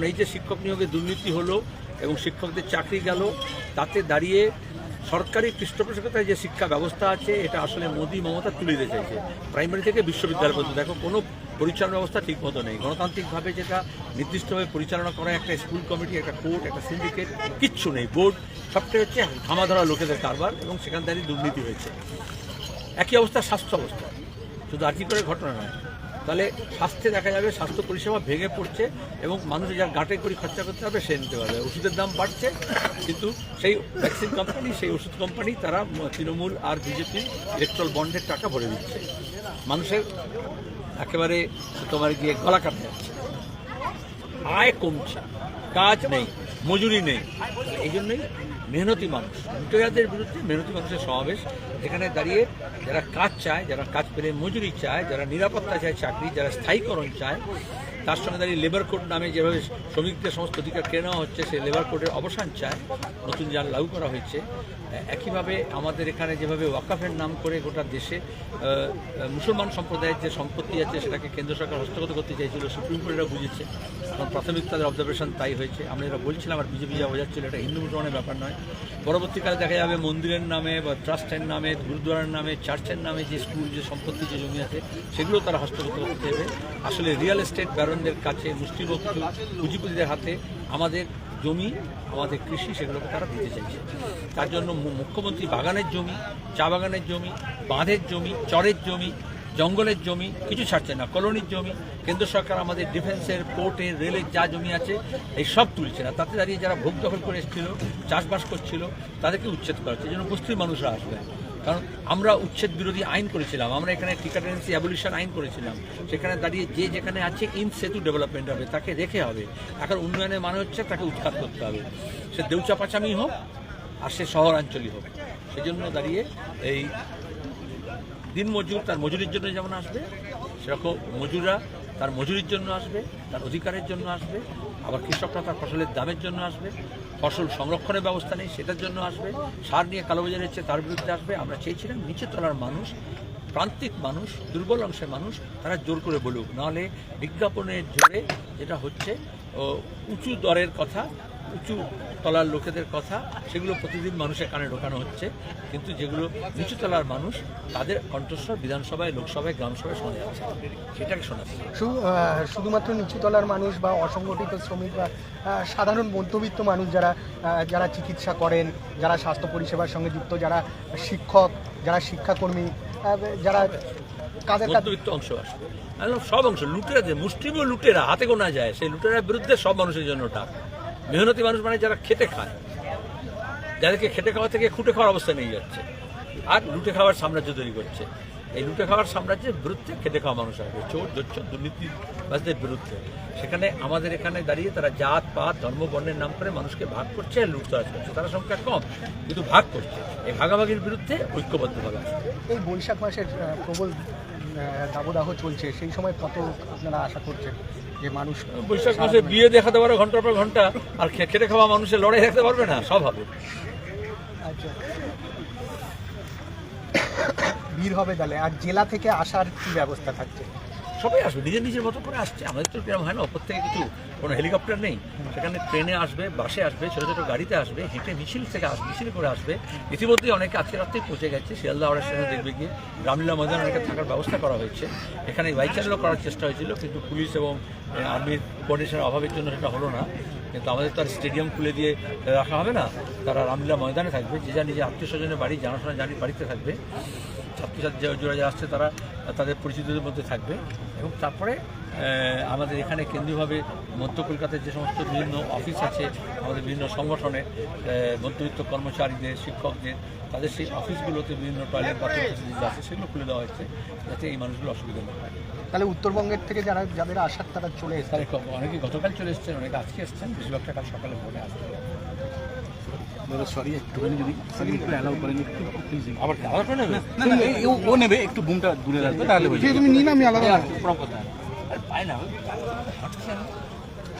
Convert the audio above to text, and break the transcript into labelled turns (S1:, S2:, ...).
S1: কারণ এই যে শিক্ষক নিয়োগে দুর্নীতি হলো এবং শিক্ষকদের চাকরি গেল, তাতে দাঁড়িয়ে সরকারি পৃষ্ঠপোষকতায় যে শিক্ষা ব্যবস্থা আছে, এটা আসলে মোদি মমতা তুলে দিতে চাইছে। প্রাইমারি থেকে বিশ্ববিদ্যালয় পর্যন্ত। দেখো, কোনো পরিচালনা ব্যবস্থা ঠিক মতো নেই। গণতান্ত্রিকভাবে যেটা নির্দিষ্টভাবে পরিচালনা করা, একটা স্কুল কমিটি, একটা কোর্ট, একটা সিন্ডিকেট, কিচ্ছু নেই। বোর্ড সবটাই হচ্ছে ধামাধরা লোকেদের কারবার এবং সেখান থেকে দুর্নীতি হয়েছে। একই অবস্থা, স্বাস্থ্য অবস্থা। শুধু আর কি করে ঘটনা নয় তাহলে স্বাস্থ্যে দেখা যাবে, স্বাস্থ্য পরিষেবা ভেঙে পড়ছে এবং মানুষ যার গাটে করে খরচা করতে হবে, সে নিতে পারবে। ওষুধের দাম বাড়ছে, কিন্তু সেই ভ্যাকসিন কোম্পানি সেই ওষুধ কোম্পানি তারা তৃণমূল আর বিজেপির ইলেকট্রাল বন্ডের টাকা ভরে দিচ্ছে। মানুষের একেবারে তোমার গিয়ে গলা কাটতে যাচ্ছে। আয় কমছে, কাজ নেই, মজুরি নেই। এই জন্যই মেহনতি মানুষ। লুটেরাদের বিরুদ্ধে মেহনতি মানুষের সমাবেশ, যেখানে দাঁড়িয়ে যারা কাজ চায়, যারা কাজ পেলে মজুরি চায়, যারা নিরাপত্তা চায়, চাকরি, যারা স্থায়ীকরণ চায় তার সঙ্গে দাঁড়িয়ে লেবার কোড নামে যেভাবে শ্রমিকদের সমস্ত অধিকার কেড়ে নেওয়া হচ্ছে, সেই লেবার কোডের অবসান চায়, নতুন যান লাগু করা হয়েছে। একইভাবে আমাদের এখানে যেভাবে ওয়াকাফের নাম করে গোটা দেশে মুসলমান সম্প্রদায়ের যে সম্পত্তি আছে, সেটাকে কেন্দ্র সরকার হস্তগত করতে চাইছিল, সুপ্রিম কোর্ট এটা বুঝেছে। কারণ প্রাথমিক তাদের অবজারভেশন তাই হয়েছে। আমরা যেটা বলছিলাম, আর বিজেপি যা বোঝাচ্ছিল, এটা হিন্দু মুসলমানের ব্যাপার নয়। পরবর্তীকালে দেখা যাবে মন্দিরের নামে বা ট্রাস্টের নামে, গুরুদ্বারার নামে, চার্চের নামে যে স্কুল যে সম্পত্তি, যে জমি আছে, সেগুলো তারা হস্তগত করতে দেবে। আসলে রিয়েল এস্টেট ব্যারনদের কাছে মুষ্টিবক্ত পুঁজিপতিদের হাতে আমাদের জমি, আমাদের কৃষি সেগুলোকে তারা দিতে চাইছে। তার জন্য মুখ্যমন্ত্রী বাগানের জমি, চা বাগানের জমি, বাঁধের জমি, চরের জমি, জঙ্গলের জমি, কিছু ছাড়ছে না, কলোনির জমি, কেন্দ্র সরকার আমাদের ডিফেন্সের পোর্টের রেলের যা জমি আছে, এই সব তুলছে না। তাতে দাঁড়িয়ে যারা ভোগ দখল করে এসেছিল, চাষবাস করছিল, তাদেরকে উচ্ছেদ করা হচ্ছে। জন্য বস্তির মানুষরা আসবে। কারণ আমরা উচ্ছেদ বিরোধী আইন করেছিলাম, আমরা এখানে টিকাটেন্সি অ্যাবলিউশন আইন করেছিলাম। সেখানে দাঁড়িয়ে যে যেখানে আছে ইন সেতু ডেভেলপমেন্ট হবে, তাকে রেখে হবে। এখন উন্নয়নের মানে হচ্ছে তাকে উৎখাত করতে হবে। সে দেউচা পাচামি হোক, আর সে শহরাঞ্চলই হোক। সেজন্য দাঁড়িয়ে এই দিন মজুর তার মজুরির জন্য যেমন আসবে, সেরকম মজুররা তার মজুরির জন্য আসবে, তার অধিকারের জন্য আসবে, আবার কৃষকরা তার ফসলের দামের জন্য আসবে, ফসল সংরক্ষণের ব্যবস্থা নেই, সেটার জন্য আসবে, সার নিয়ে কালোবাজার হচ্ছে তার বিরুদ্ধে আসবে। আমরা চেয়েছিলাম নিচে তলার মানুষ, প্রান্তিক মানুষ, দুর্বল অংশের মানুষ, তারা জোর করে বলুক। নাহলে বিজ্ঞাপনের জোরে যেটা হচ্ছে উঁচু দরের কথা, উঁচু তলার লোকেদের কথা সেগুলো প্রতিদিন মানুষের কানে ঢোকানো হচ্ছে। কিন্তু যেগুলো নিচু তলার মানুষ তাদের কণ্ঠস্বর বিধানসভায় লোকসভায় গ্রামসভায় শোনা যাচ্ছে। সেটাকে শোনাচ্ছে
S2: শু- আহ, শুধুমাত্র নিচুতলার মানুষ বা অসংগঠিত শ্রমিক বা সাধারণ মধ্যবিত্ত মানুষ যারা যারা চিকিৎসা করেন যারা স্বাস্থ্য পরিষেবার সঙ্গে যুক্ত যারা শিক্ষক যারা শিক্ষাকর্মী যারা কাদের
S1: মধ্যবিত্ত অংশ আসবে একদম সব অংশ লুটেরা যে মুষ্টিমীয় লুটেরা হাতে গোনা যায়। সেই লুটেরার বিরুদ্ধে সব মানুষের জন্য ওটা। মেহনতি মানুষ মানে যারা খেটে খায়। যাদেরকে খেটে খাওয়া থেকে খুঁটে খাওয়ার অবস্থা নিয়ে যাচ্ছে আর লুটে খাওয়ার সাম্রাজ্য তৈরি করছে। এই লুটে খাওয়ার সাম্রাজ্যের বিরুদ্ধে খেটে খাওয়া মানুষ আসবে চোর, জোচ্চর, দুর্নীতিবাজদের বিরুদ্ধে। সেখানে আমাদের এখানে দাঁড়িয়ে তারা জাত, পাত ধর্ম বর্ণের নাম করে মানুষকে ভাগ করছে আর লুটতরাজ করছে। তারা সংখ্যা কম, কিন্তু ভাগ করছে। এই ভাগাভাগির বিরুদ্ধে ঐক্যবদ্ধভাবে
S2: এই বৈশাখ মাসের প্রবল দাবদাহ চলছে সেই সময় কত আপনারা আশা করছেন যে মানুষ
S1: বৈশাখ মাসে বিয়ে দেখাতে পারো ঘণ্টার পর ঘণ্টা আর খেতে খেটে খাওয়া মানুষের লড়াই রাখতে পারবে না? সব হবে।
S2: আচ্ছা। ভিড় হবে তাহলে। আর জেলা থেকে আসার কি ব্যবস্থা থাকছে?
S1: সবাই আসবে, নিজের নিজের মতো করে আসছে। আমাদের তো কিরম হয় না, ওপর থেকে কিছু, কোনো হেলিকপ্টার নেই। সেখানে ট্রেনে আসবে, বাসে আসবে, ছোটো ছোটো গাড়িতে আসবে, হেঁটে মিছিল থেকে আসবে মিছিল করে আসবে। ইতিমধ্যেই অনেকে আজকে রাত্রেই পৌঁছে গেছে শিয়ালদা হাওড়া স্টেশনে দেখবে গিয়ে রামলীলা ময়দান অনেকে থাকার ব্যবস্থা করা হয়েছে। এখানে বাইক চালানো করার চেষ্টা হয়েছিল, কিন্তু পুলিশ এবং আর্মির কোঅর্ডিনেশনের অভাবের জন্য সেটা হলো না। কিন্তু আমাদের তো আর স্টেডিয়াম খুলে দিয়ে রাখা হবে না। তারা রামলীলা ময়দানে থাকবে, যে যা নিজের আত্মীয় স্বজনের বাড়ি, জানাশোনা জানি বাড়িতে থাকবে। ছাত্রছাত্রী যারা যারা আসছে তারা তাদের পরিচিতদের মধ্যে থাকবে। এবং তারপরে আমাদের এখানে কেন্দ্রীয়ভাবে মধ্য কলকাতার যে সমস্ত বিভিন্ন অফিস আছে আমাদের বিভিন্ন সংগঠনে মধ্যবিত্ত কর্মচারীদের শিক্ষকদের তাদের সেই অফিসগুলোতে বিভিন্ন টয়লেট বাথরুম আছে সেগুলো খুলে দেওয়া হচ্ছে যাতে এই মানুষগুলো অসুবিধা না হয়।
S2: তাহলে উত্তরবঙ্গের থেকে যারা যাদের আসার তারা চলে এসেছে।
S1: অনেকে গতকাল চলে এসছেন অনেকে আজকে এসছেন বেশিরভাগটা কাল সকালে ভোটে আসবে
S3: দাদা সরি একটুখানি যদি সেকেন্ড একটু অ্যালাউ করেন একটু প্লিজ
S1: আবার আবার নেবে?
S3: না না ও- নেবে একটু বুমটা দূরে রাখবে তাহলে
S2: তুমি নিন আমি আলাদা
S1: আরে পায় না